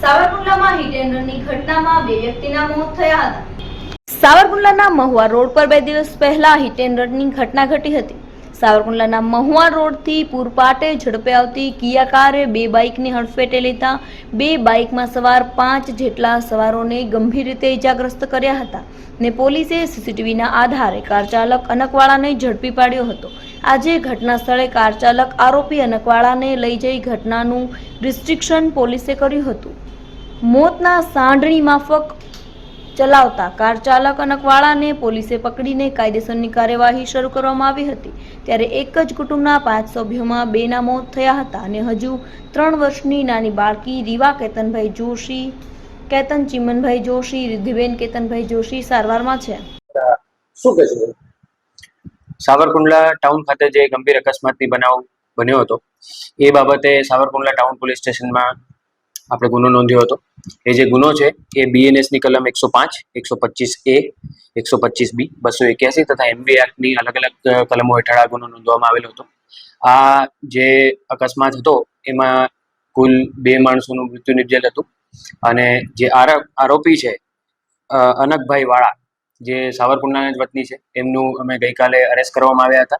સાવરકુંડલામાં hit ઘટનામાં બે વ્યક્તિના મોત થયા હતા. સાવરકુંડલાના મહુવા રોડ પર બે દિવસ પહેલા હિટ ઘટના ઘટી હતી. સાવરકુંડલાના મહુવા રોડથી પૂરપાટે ઝડપે આવતી કિયા કારે બે બાઇકને હડફેટે લેતા બે બાઇકમાં સવાર પાંચ જેટલા સવારોને ગંભીર રીતે ઇજાગ્રસ્ત કર્યા હતા ને પોલીસે સીસીટીવીના આધારે કાર ચાલક અનકવાળાને ઝડપી પાડ્યો હતો. આજે ઘટના સ્થળે કાર ચાલક આરોપી અનકવાળાને લઈ જઈ ઘટનાનું રિસ્ટ્રિક્શન પોલીસે કર્યું હતું. મોતના સાંઢણી માફક ચલાવતા કાર ચાલક અનકવાળાને પોલીસે પકડીને કાયદેસરની કાર્યવાહી શરૂ કરવામાં આવી હતી. ત્યારે એક જ કુટુંબના પાંચ સભ્યોમાં બેના મોત થયા હતા અને હજુ ત્રણ વર્ષની નાની બાળકી રીવા કેતનભાઈ જોશી કેતન ચિમનભાઈ જોશી રિદ્ધિબેન કેતનભાઈ જોશી સારવારમાં છે. શું કહેશો સાવરકુંડલા ટાઉન ખાતે જે ગંભીર અકસ્માતની બનાવ બન્યો હતો. એ બાબતે સાવરકુંડલા ટાઉન પોલીસ સ્ટેશનમાં આપણે ગુનો નોંધ્યો હતો. એ જે ગુનો છે, એ બીએનએસની કલમ એકસો પાંચ, એકસો પચીસ એ એકસો પચીસ બી બસો એક્યાસી તથા એમબી એક્ટની અલગ અલગ કલમો હેઠળ આ ગુનો નોંધવામાં આવેલો હતો. આ જે અકસ્માત હતો, એમાં કુલ બે માણસોનું મૃત્યુ નિપજેલ હતું અને જે આરો- આરોપી છે અનકભાઈ વાળા, જે સાવરકુંડલાના જ વતની છે, એમનું અમે ગઈકાલે અરેસ્ટ કરવામાં આવ્યા હતા.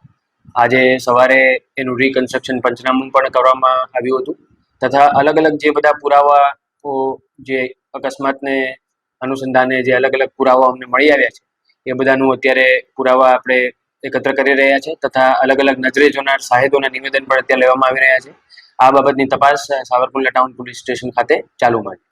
આજે સવારે એનું રિકન્સ્ટ્રક્શન પંચનામું પણ કરવામાં આવ્યું હતું. તથા અલગ અલગ જે બધા પુરાવાઓ જે અકસ્માતને અનુસંધાને જે અલગ અલગ પુરાવા અમને મળી આવ્યા છે, એ બધાનું અત્યારે પુરાવા આપણે એકત્ર કરી રહ્યા છે તથા અલગ અલગ નજરે જોનાર સાહેદોના નિવેદન પણ અત્યારે લેવામાં આવી રહ્યા છે. આ બાબતની તપાસ સાવરકુંડલા ટાઉન પોલીસ સ્ટેશન ખાતે ચાલુમાં છે